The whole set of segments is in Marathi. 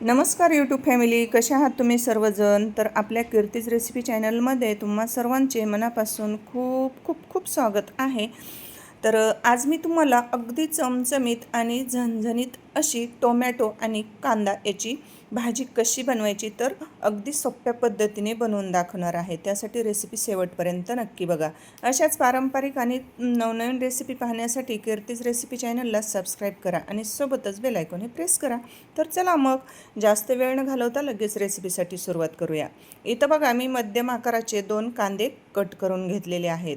नमस्कार यूट्यूब फॅमिली कशा आहात तुम्ही सर्वजण? तर आपल्या कीर्तीज रेसिपी चॅनलमध्ये तुम्हा सर्वांचे मनापासून खूप खूप खूप स्वागत आहे. तर आज मी तुम्हाला अगदी चमचमीत आणि झणझणीत अशी टोमॅटो आणि कांदा याची भाजी कशी बनवायची तर अगदी सोप्या पद्धतीने बनवून दाखवणार आहे. त्यासाठी रेसिपी शेवटपर्यंत नक्की बघा. अशाच पारंपरिक आणि नवनवीन रेसिपी पाहण्यासाठी कीर्तीज रेसिपी चॅनलला सबस्क्राईब करा आणि सोबतच बेलायकॉन हे प्रेस करा. तर चला मग जास्त वेळ न घालवता लगेच रेसिपीसाठी सुरुवात करूया. इथं बघा मी मध्यम आकाराचे दोन कांदे कट करून घेतलेले आहेत.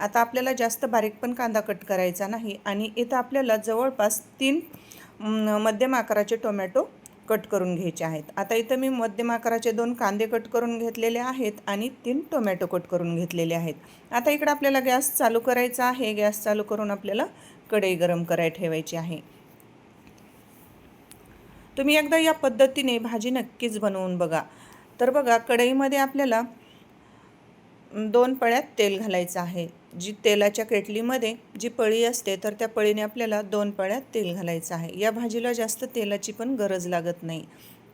आता आपल्याला जास्त बारीक पण कांदा कट करायचा नाही आणि इथं आपल्याला जवळपास तीन मध्यम आकाराचे टोमॅटो कट करून घ्यायचे आहेत. आता इथं मी मध्यम आकाराचे दोन कांदे कट करून घेतलेले आहेत आणि तीन टोमॅटो कट करून घेतलेले आहेत. आता इकडं आपल्याला गॅस चालू करायचा आहे. गॅस चालू करून आपल्याला कढई गरम करायला ठेवायची आहे. तुम्ही एकदा या पद्धतीने भाजी नक्कीच बनवून बघा. तर बघा कढईमध्ये आपल्याला दोन पळ्यात तेल घालायचं आहे. जी तेलाच्या केटलीमध्ये जी पळी असते तर त्या पळीने आपल्याला दोन पळ्यात तेल घालायचं आहे. या भाजीला जास्त तेलाची पण गरज लागत नाही.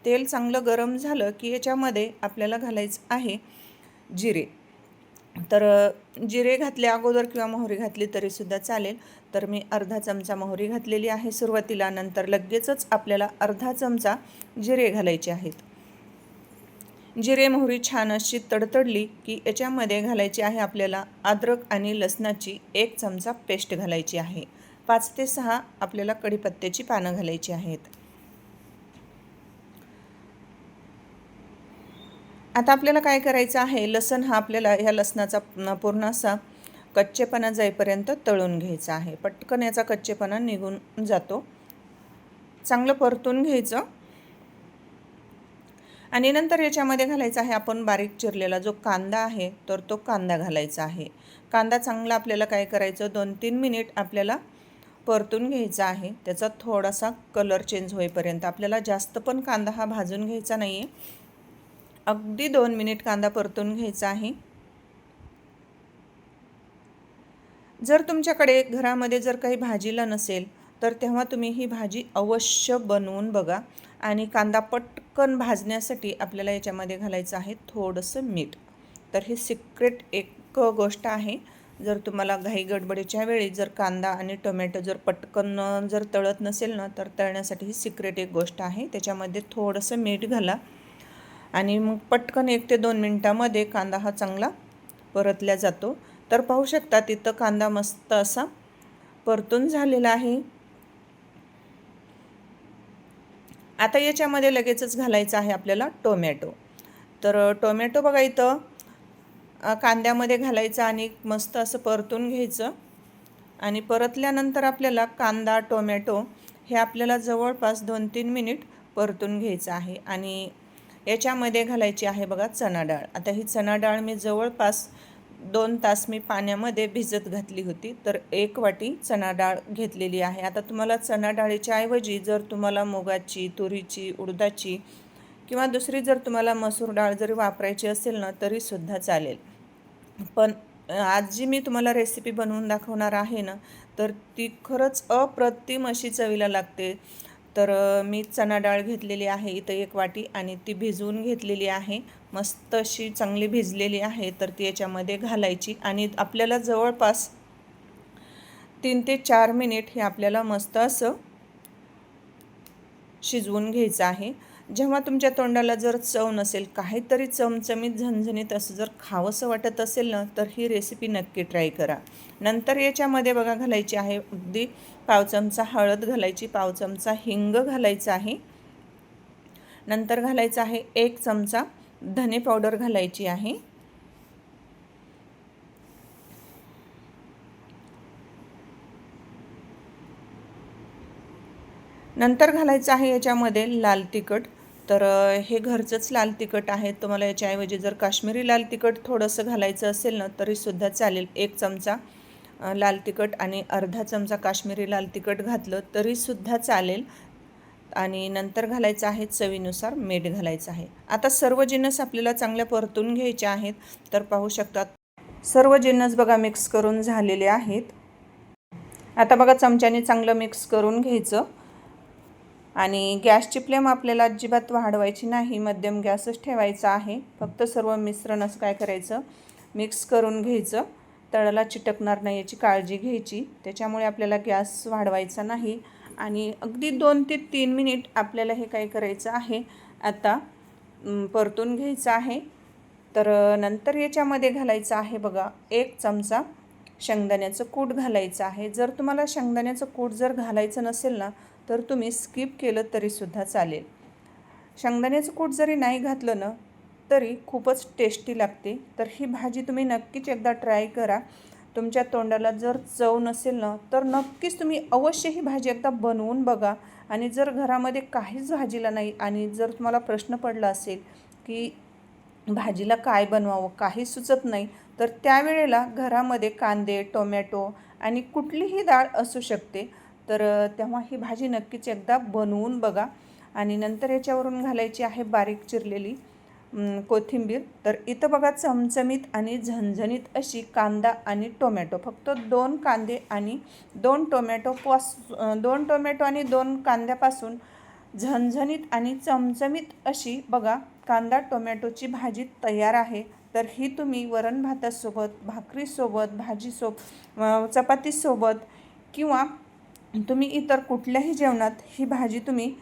तेल चांगलं गरम झालं की याच्यामध्ये आपल्याला घालायचं आहे जिरे. तर जिरे घातले अगोदर किंवा मोहरी घातली तरीसुद्धा चालेल. तर मी अर्धा चमचा मोहरी घातलेली आहे सुरुवातीला. नंतर लगेचच आपल्याला अर्धा चमचा जिरे घालायचे आहेत. जिरे मोहरी छान अशी तडतडली की याच्यामध्ये घालायची आहे आपल्याला अद्रक आणि लसणाची एक चमचा पेस्ट घालायची आहे. पाच ते सहा आपल्याला कढीपत्त्याची पानं घालायची आहेत. आता आपल्याला काय करायचं आहे? लसण हा आपल्याला ह्या लसणाचा पूर्ण असा कच्चेपणा जाईपर्यंत तळून घ्यायचा आहे. पटकन याचा कच्चेपणा निघून जातो. चांगलं परतून घ्यायचं. आणि नंतर याच्यामध्ये घालायचा आहे आपण बारीक चिरलेला जो कांदा आहे तर तो कांदा घालायचा आहे. कांदा चांगला आपल्याला काय करायचं दोन तीन मिनिट आपल्याला परतून घ्यायचा आहे. त्याचा थोडासा कलर चेंज होईपर्यंत आपल्याला जास्त पण कांदा हा भाजून घ्यायचा नाही आहे अगदी दोन मिनिट कांदा परतून घ्यायचा आहे. जर तुमच्याकडे घरामध्ये जर काही भाजीला नसेल तर तेव्हा तुम्ही ही भाजी अवश्य बनवून बघा. आणि कांदा पटकन भाजण्यासाठी आपल्याला याच्यामध्ये घालायचं आहे थोडंसं मीठ. तर हे सिक्रेट एक गोष्ट आहे. जर तुम्हाला घाई गडबडीच्या वेळी जर कांदा आणि टोमॅटो जर पटकन जर तळत नसेल ना तर तळण्यासाठी ही सिक्रेट एक गोष्ट आहे. त्याच्यामध्ये थोडंसं मीठ घाला. आणि मग पटकन एक ते दोन मिनटामध्ये कांदा हा चांगला परतला जातो. तर पाहू शकता तिथं कांदा मस्त असा परतून झालेला आहे. आता याच्यामध्ये लगेचच घालायचं आहे आपल्याला टोमॅटो. तर टोमॅटो बघा इथं कांद्यामध्ये घालायचं आणि मस्त असं परतून घ्यायचं. आणि परतल्यानंतर आपल्याला कांदा टोमॅटो हे आपल्याला जवळपास दोन तीन मिनिट परतून घ्यायचं आहे. आणि याच्यामध्ये घालायची आहे बघा चणा डाळ. आता ही चणा डाळ मी जवळपास दोन तास मी पाण्यामध्ये भिजत घातली होती. तर एक वाटी चणा डाळ घेतलेली आहे. आता तुम्हाला चणा डाळीच्या ऐवजी जर तुम्हाला मुगाची तुरीची उडदाची किंवा दुसरी जर तुम्हाला मसूर डाळ जरी वापरायची असेल ना तरीसुद्धा चालेल. पण आज जी मी तुम्हाला रेसिपी बनवून दाखवणार आहे ना तर ती खरंच अप्रतिम अशी चवीला लागते. तर मी चणा डाळ घेतलेली आहे इथं एक वाटी आणि ती भिजवून घेतलेली आहे. मस्त अशी चांगली भिजलेली आहे तर ती याच्यामध्ये घालायची आणि आपल्याला जवळपास तीन ते चार मिनिट हे आपल्याला मस्त असं शिजवून घ्यायचं आहे. जेव्हा तुमच्या तोंडाला जर चव नसेल काहीतरी चमचमीत झणझणीत असं जर खावंसं वाटत असेल ना तर ही रेसिपी नक्की ट्राय करा. नंतर याच्यामध्ये बघा घालायची आहे अगदी पाव चमचा हळद घालायची पाव चमचा हिंग घालायचा आहे. नंतर घालायचा आहे एक चमचा धने पावडर घालायची आहे. नंतर घालायचं आहे याच्यामध्ये लाल तिखट. तर हे घरचंच लाल तिखट आहे. तुम्हाला याच्याऐवजी जर काश्मीरी लाल तिखट थोडंसं घालायचं असेल ना तरीसुद्धा चालेल. एक चमचा लाल तिखट आणि अर्धा चमचा काश्मीरी लाल तिखट घातलं तरीसुद्धा चालेल. आणि नंतर घालायचं आहे चवीनुसार मीठ घालायचं आहे. आता सर्व जिन्नस आपल्याला चांगल्या परतून घ्यायचे आहेत. तर पाहू शकतात. सर्व जिन्नस बघा मिक्स करून झालेले आहेत. आता बघा चमच्याने चांगलं मिक्स करून घ्यायचं. आणि गॅसची फ्लेम आपल्याला अजिबात वाढवायची नाही मध्यम गॅसच ठेवायचा आहे. फक्त सर्व मिश्रण असं काय करायचं? मिक्स करून घ्यायचं. तळाला चिटकणार नाही याची काळजी घ्यायची. त्याच्यामुळे आपल्याला गॅस वाढवायचा नाही. आणि अगदी दोन ते तीन मिनिट आपल्याला हे काय करायचं आहे आता परतून घ्यायचं आहे. तर नंतर याच्यामध्ये घालायचं आहे बघा एक चमचा शेंगदाण्याचं कूट घालायचं आहे. जर तुम्हाला शेंगदाण्याचं कूट जर घालायचं नसेल ना तर तुम्ही स्किप केलं तरीसुद्धा चालेल. शेंगदाण्याचं कूट जरी नाही घातलं ना तरी खूपच टेस्टी लागते. तर ही भाजी तुम्ही नक्कीच एकदा ट्राय करा. तुमच्या तोंडाला जर चव नसेल ना तर नक्कीच तुम्ही अवश्य ही भाजी एकदा बनवून बघा. आणि जर घरामध्ये काहीच भाजीला नाही आणि जर तुम्हाला प्रश्न पडला असेल की भाजीला काय बनवावं काही सुचत नाही तर त्यावेळेला घरामध्ये कांदे टोमॅटो आणि कुठलीही डाळ असू शकते. तर तेव्हा ही भाजी नक्कीच एकदा बनवून बघा. आणि नंतर याच्यावरून घालायची आहे बारीक चिरलेली कोथिंबीर. तर इथं बघा चमचमीत आणि झणझणीत अशी कांदा आणि टोमॅटो. फक्त दोन कांदे आणि दोन टोमॅटो पास दोन टोमॅटो आणि दोन कांद्यापासून झणझणीत आणि चमचमीत अशी बघा कांदा टोमॅटोची भाजी तयार आहे. तर ही तुम्ही वरण भातासोबत भाकरीसोबत भाजीसोब चपातीसोबत किंवा तुम्ही इतर कुठल्याही जेवणात ही भाजी तुम्ही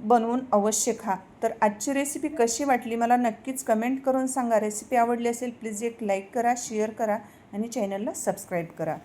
बनवून अवश्य खा. तर आजची रेसिपी कशी वाटली मला नक्कीच कमेंट करून सांगा. रेसिपी आवडली असेल प्लीज एक लाईक करा शेअर करा आणि चॅनलला सबस्क्राईब करा.